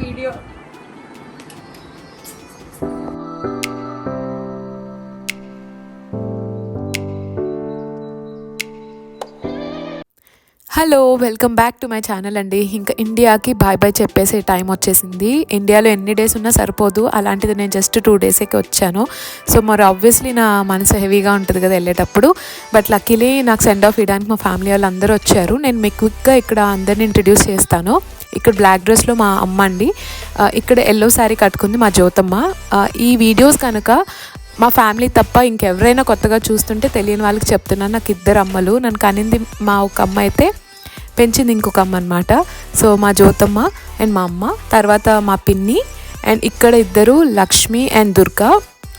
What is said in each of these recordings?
Video hello welcome back to my channel అండి. ఇంకా ఇండియాకి బాయ్ బాయ్ చెప్పేసే టైం వచ్చేసింది. ఇండియాలో ఎన్ని డేస్ ఉన్నా సరిపోదు. అలాంటిది నేను జస్ట్ టూ డేస్కి వచ్చాను. సో మరి ఆబ్వియస్లీ నా మనసు హెవీగా ఉంటుంది కదా వెళ్ళేటప్పుడు. బట్ లక్కీలీ నాకు సెండ్ ఆఫ్ ఇవ్వడానికి మా ఫ్యామిలీ వాళ్ళు అందరూ వచ్చారు. నేను మీకు క్విక్గా ఇక్కడ అందరిని ఇంట్రడ్యూస్ చేస్తాను. ఇక్కడ బ్లాక్ డ్రెస్లో మా అమ్మ అండి. ఇక్కడ ఎల్లో శారీ కట్టుకుంది మా జ్యోతమ్మ. ఈ వీడియోస్ కనుక మా ఫ్యామిలీ తప్ప ఇంకెవరైనా కొత్తగా చూస్తుంటే తెలియని వాళ్ళకి చెప్తున్నాను. నాకు ఇద్దరు అమ్మలు. నన్ను కనింది మా ఒక అమ్మ అయితే పెంచింది ఇంకొక అమ్మ అనమాట సో మా జ్యోతమ్మ అండ్ మా అమ్మ తర్వాత మా పిన్ని అండ్ ఇక్కడ ఇద్దరు లక్ష్మి అండ్ దుర్గా.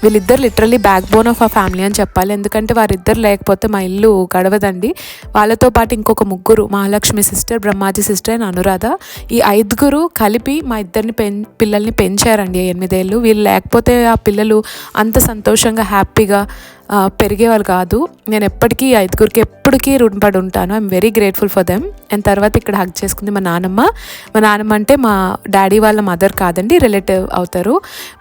వీళ్ళిద్దరు లిటరలీ బ్యాక్ బోన్ ఆఫ్ ఆ ఫ్యామిలీ అని చెప్పాలి. ఎందుకంటే వారిద్దరు లేకపోతే మా ఇల్లు గడవదండి. వాళ్ళతో పాటు ఇంకొక ముగ్గురు Mahalakshmi sister Brahmaji sister and Anuradha. ఈ ఐదుగురు కలిపి మా ఇద్దరిని పెం పిల్లల్ని పెంచారండి ఎనిమిదేళ్ళు. వీళ్ళు లేకపోతే ఆ పిల్లలు అంత సంతోషంగా హ్యాపీగా పెరిగేవాళ్ళు కాదు. నేను ఎప్పటికీ ఐదుగురికి ఎప్పటికీ రుణపడి ఉంటాను. I'm very grateful for them and తర్వాత ఇక్కడ హక్ చేసుకుంది మా నానమ్మ. మా నానమ్మ అంటే మా డాడీ వాళ్ళ మదర్ కాదండి రిలేటివ్ అవుతారు.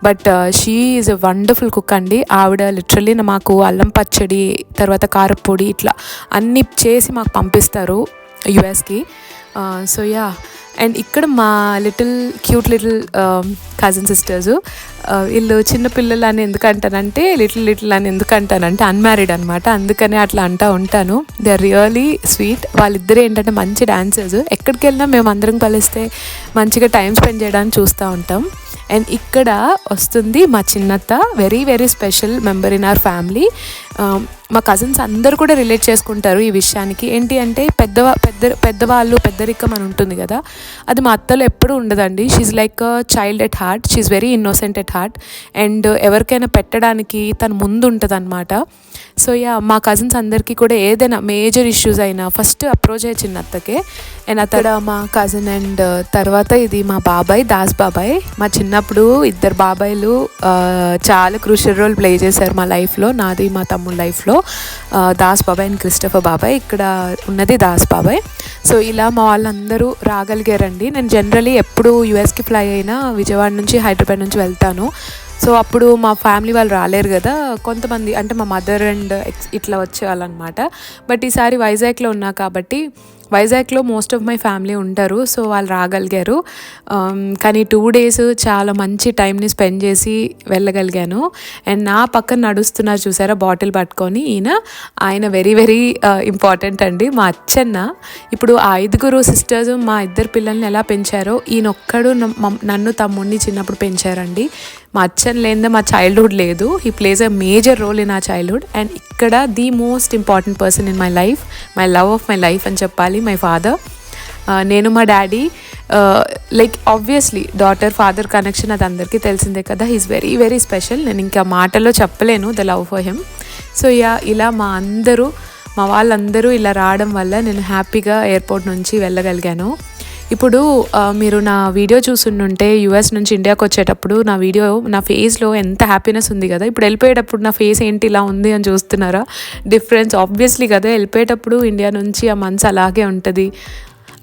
But she is a wonderful cook అండి. ఆవిడ లిటరలీ మాకు అల్లం పచ్చడి తర్వాత కారపొడి ఇట్లా అన్నీ చేసి మాకు పంపిస్తారు యుఎస్కి. సో యా అండ్ ఇక్కడ మా little cute little cousin sisters వీళ్ళు చిన్న పిల్లలు అని ఎందుకు అంటానంటే లిటిల్ లిటిల్ అని ఎందుకు అంటానంటే అన్మ్యారీడ్ అనమాట అందుకనే అట్లా అంటూ ఉంటాను దే ఆర్ రియలీ స్వీట్ వాళ్ళిద్దరూ ఏంటంటే మంచి డాన్సర్స్ ఎక్కడికి వెళ్ళినా మేము అందరం కలిస్తే మంచిగా టైం స్పెండ్ చేయడానికి చూస్తూ ఉంటాం అండ్ ఇక్కడ వస్తుంది మా చిన్నత్త very very special member in our family మా కజిన్స్ అందరూ కూడా రిలేట్ చేసుకుంటారు ఈ విషయానికి. ఏంటి అంటే పెద్ద పెద్ద పెద్దవాళ్ళు పెద్దరికం అని ఉంటుంది కదా అది మా అత్తలో ఎప్పుడూ ఉండదండి. She's like child at heart she's very innocent at heart and ఎవరికైనా పెట్టడానికి తను ముందు ఉంటుంది అనమాట సో యా మా కజిన్స్ అందరికీ కూడా ఏదైనా మేజర్ ఇష్యూస్ అయినా ఫస్ట్ అప్రోచ్ అయ్యే చిన్న అత్తకే. అండ్ అక్కడ మా కజిన్ అండ్ తర్వాత ఇది మా బాబాయ్ దాస్ బాబాయ్. మా చిన్నప్పుడు ఇద్దరు బాబాయ్లు చాలా క్రూషియల్ రోల్ ప్లే చేశారు మా లైఫ్లో నాది మా తమ్ముడు లైఫ్లో దాస్ బాబాయ్ అండ్ క్రిస్టఫర్ బాబాయ్. ఇక్కడ ఉన్నది దాస్ బాబాయ్. సో ఇలా మా వాళ్ళందరూ రాగలిగారండి. నేను జనరలీ ఎప్పుడు యూఎస్కి ఫ్లై అయినా విజయవాడ నుంచి హైదరాబాద్ నుంచి వెళ్తాను. సో అప్పుడు మా ఫ్యామిలీ వాళ్ళు రాలేరు కదా. కొంతమంది అంటే మా మదర్ అండ్ ఎక్స్ ఇట్లా వచ్చేవాళ్ళనమాట. బట్ ఈసారి వైజాగ్లో ఉన్నా కాబట్టి వైజాగ్లో మోస్ట్ ఆఫ్ మై ఫ్యామిలీ ఉంటారు సో వాళ్ళు రాగలిగారు. Um, కానీ టూ డేస్ చాలా మంచి టైంని స్పెండ్ చేసి వెళ్ళగలిగాను. అండ్ నా పక్కన నడుస్తున్నారు చూసారా బాటిల్ పట్టుకొని ఈయన. ఆయన వెరీ వెరీ uh, ఇంపార్టెంట్ అండి. మా అచ్చన్న ఇప్పుడు ఆ ఐదుగురు సిస్టర్స్ మా ఇద్దరు పిల్లల్ని ఎలా పెంచారో ఈయన ఒక్కడు న- మమ్- నన్ను తమ్ముడిని చిన్నప్పుడు పెంచారండి. మా అచ్చన్ లేనిదే మా చైల్డ్హుడ్ లేదు. He plays a major role in ఆ చైల్డ్హుడ్ అండ్ ఇక్కడ the most important person in my life my love of my life అని చెప్పాలి మై ఫాదర్ uh, నేను మా daddy like obviously daughter father connection అది అందరికీ తెలిసిందే కదా. హీస్ వెరీ వెరీ స్పెషల్ నేను ఇంకా మాటల్లో చెప్పలేను the love for him so yeah ఇలా మా అందరూ మా వాళ్ళందరూ ఇలా రావడం వల్ల నేను హ్యాపీగా ఎయిర్పోర్ట్ నుంచి వెళ్ళగలిగాను. ఇప్పుడు మీరు నా వీడియో చూస్తుంటే యూఎస్ నుంచి ఇండియాకి వచ్చేటప్పుడు నా వీడియో నా ఫేస్లో ఎంత హ్యాపీనెస్ ఉంది కదా? ఇప్పుడు వెళ్ళిపోయేటప్పుడు నా ఫేస్ ఏంటి ఇలా ఉంది అని చూస్తున్నారా? డిఫరెన్స్ ఆబ్వియస్లీ కదా వెళ్ళిపోయేటప్పుడు ఇండియా నుంచి ఆ మనసు అలాగే ఉంటుంది.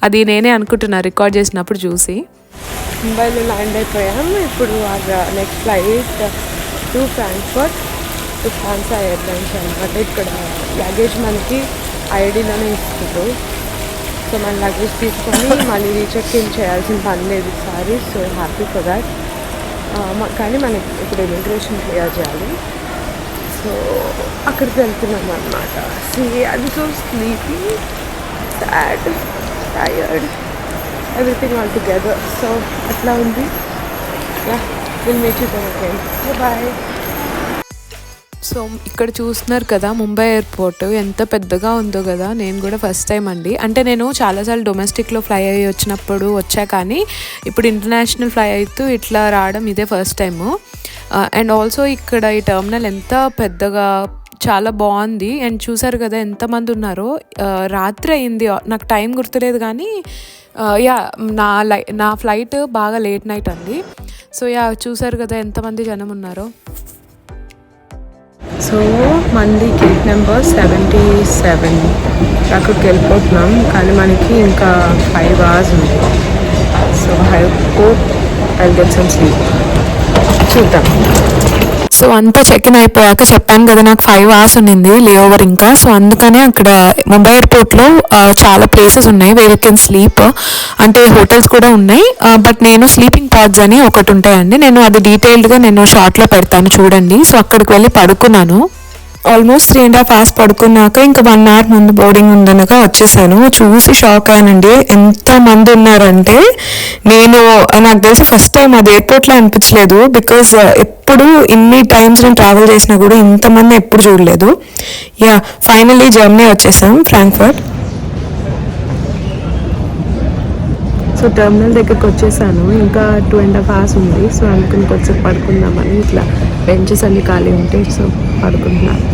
అది నేనే అనుకుంటున్నా రికార్డ్ చేసినప్పుడు చూసి. ముంబైలో ల్యాండ్ అయిపోయాం. ఇప్పుడు next flight to Frankfurt to France airlines అనమాట ఇక్కడ లగేజ్ మనకి ఐడిలోనే ఇస్తారు సో మన లగేజ్ తీసుకొని మళ్ళీ రీచెక్ ఇన్ చేయాల్సిన పని లేదు ఈసారి సో హ్యాపీ ఫర్ దాట్ కానీ మనకి ఇప్పుడు ఇమిగ్రేషన్ క్లియర్ చేయాలి. సో అక్కడికి వెళ్తున్నాం అనమాట సీ అది so sleepy sad tired everything all together so అట్లా ఉంది. Yeah will meet you again bye so ఇక్కడ చూస్తున్నారు కదా ముంబై ఎయిర్పోర్ట్. ఎంత పెద్దగా ఉందో కదా నేను కూడా ఫస్ట్ టైం అండి. అంటే నేను చాలాసార్లు డొమెస్టిక్లో ఫ్లై అయ్యి వచ్చినప్పుడు వచ్చా కానీ ఇప్పుడు ఇంటర్నేషనల్ ఫ్లై అవుతూ ఇట్లా రావడం ఇదే ఫస్ట్ టైము అండ్ ఆల్సో ఇక్కడ ఈ టర్మినల్ ఎంత పెద్దగా చాలా బాగుంది. అండ్ చూసారు కదా ఎంతమంది ఉన్నారో. రాత్రి అయింది. నాకు టైం గుర్తులేదు కానీ యా నా లై నా ఫ్లైట్ బాగా లేట్ నైట్ అండి. సో యా చూసారు కదా ఎంతమంది జనం ఉన్నారో. సో మంది గేట్ నెంబర్ సెవెంటీ సెవెన్ అక్కడికి వెళ్ళిపోతున్నాం. కానీ మనకి ఇంకా ఫైవ్ అవర్స్ ఉంది. So I hope I get some sleep. చూద్దాం. సో అంతా చెక్ ఇన్ అయిపోయాక చెప్పాను కదా నాకు ఫైవ్ అవర్స్ ఉండింది లేఓవర్ ఇంకా. సో అందుకనే అక్కడ ముంబై ఎయిర్పోర్ట్లో చాలా ప్లేసెస్ ఉన్నాయి వేర్ యూ కెన్ స్లీప్ అంటే హోటల్స్ కూడా ఉన్నాయి. బట్ నేను స్లీపింగ్ పాడ్స్ అని ఒకటి ఉంటాయండి. నేను అది డీటెయిల్డ్గా నేను షార్ట్లో పెడతాను చూడండి. సో అక్కడికి వెళ్ళి పడుకున్నాను. Almost three and half hours పడుకున్నాక ఇంకా వన్ అవర్ ముందు బోర్డింగ్ ఉందనగా వచ్చేసాను. చూసి షాక్ అయ్యానండి. ఎంత మంది ఉన్నారంటే నేను నాకు తెలిసి ఫస్ట్ టైం అది ఎయిర్పోర్ట్లో అనిపించలేదు బికాజ్ uh, ఎప్పుడు ఇన్ని టైమ్స్ నేను ట్రావెల్ చేసినా కూడా ఇంతమంది ఎప్పుడు చూడలేదు. యా ఫైనల్లీ జర్మనీ వచ్చేసాం ఫ్రాంక్ఫర్ట్ సో టెర్మినల్ దగ్గరికి వచ్చేసాను. ఇంకా టూ అండ్ హాఫ్ అవర్స్ ఉంది. సో అనుకుని కొంచెం పడుకుందామని ఇట్లా బెంచెస్ అన్ని ఖాళీ ఉంటాయి సో పడుకుంటున్నాను.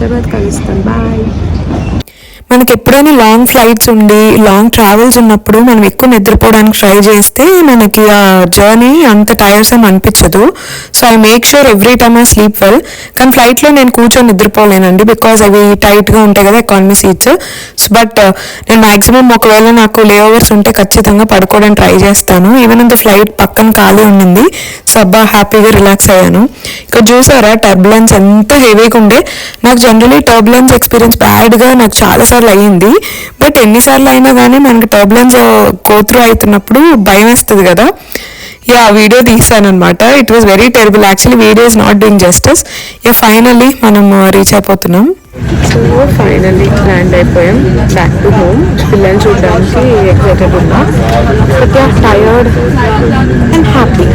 తర్వాత కలుస్తాను. బాయ్. మనకి ఎప్పుడైనా లాంగ్ ఫ్లైట్స్ ఉండి లాంగ్ ట్రావెల్స్ ఉన్నప్పుడు మనం ఎక్కువ నిద్రపోవడానికి ట్రై చేస్తే మనకి ఆ జర్నీ అంత టైర్సమ్ అనిపించదు. So I make sure every time I sleep well కానీ ఫ్లైట్లో నేను కూర్చొని నిద్రపోలేనండి బికాజ్ అవి టైట్గా ఉంటాయి కదా ఎకానమీ సీట్స్ బట్ నేను మాక్సిమం ఒకవేళ నాకు లేఓవర్స్ ఉంటే ఖచ్చితంగా పడుకోవడానికి ట్రై చేస్తాను. ఈవెన్ ఇన్ ద ఫ్లైట్ పక్కన ఖాళీ ఉండింది. సో అబ్బా హ్యాపీగా రిలాక్స్ అయ్యాను. ఇక్కడ చూసారా టర్బులెన్స్ ఎంత హెవీగా ఉండే. నాకు జనరలీ టర్బులెన్స్ ఎక్స్పీరియన్స్ బ్యాడ్గా నాకు చాలా చాలాసార్లు అయ్యింది. బట్ ఎన్నిసార్లు అయినా కానీ మనకి టర్బులెన్స్ కోత్రూ అవుతున్నప్పుడు భయం వేస్తుంది కదా. యా వీడియో తీసాను అనమాట it was very terrible actually video is not doing justice yeah finally మనం రీచ్ అయిపోతున్నాం. సో ఫైనల్లీ ల్యాండ్ అయిపోయాం. బ్యాక్ టు హోమ్ పిల్లల్ని చూడడానికి ఎక్సైటెడ్ ఉన్నా. But yeah tired and happy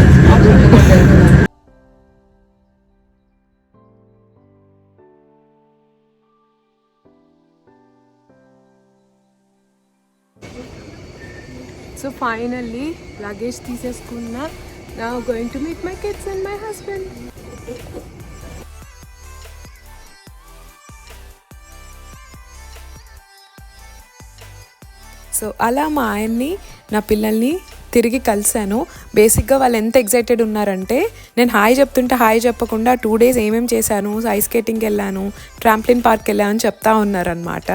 finally luggage తీసేసుకున్నా. నా going to meet my kids and my husband so అలా మా ఆయన్ని నా పిల్లల్ని తిరిగి కలిశాను. బేసిక్గా వాళ్ళు ఎంత ఎగ్జైటెడ్ ఉన్నారంటే నేను హాయ్ చెప్తుంటే హాయ్ చెప్పకుండా టూ డేస్ ఏమేమి చేశాను ఐస్ స్కేటింగ్కి వెళ్ళాను ట్రాంప్లిన్ పార్క్ వెళ్ళాను అని చెప్తా ఉన్నారనమాట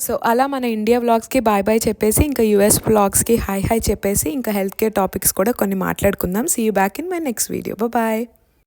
సో అలా మన ఇండియా వ్లాగ్స్కి బాయ్ బాయ్ చెప్పేసి ఇంకా యూఎస్ వ్లాగ్స్కి హాయ్ హాయ్ చెప్పేసి ఇంకా హెల్త్ కేర్ టాపిక్స్ కూడా కొన్ని మాట్లాడుకుందాం. See you back in my next video bye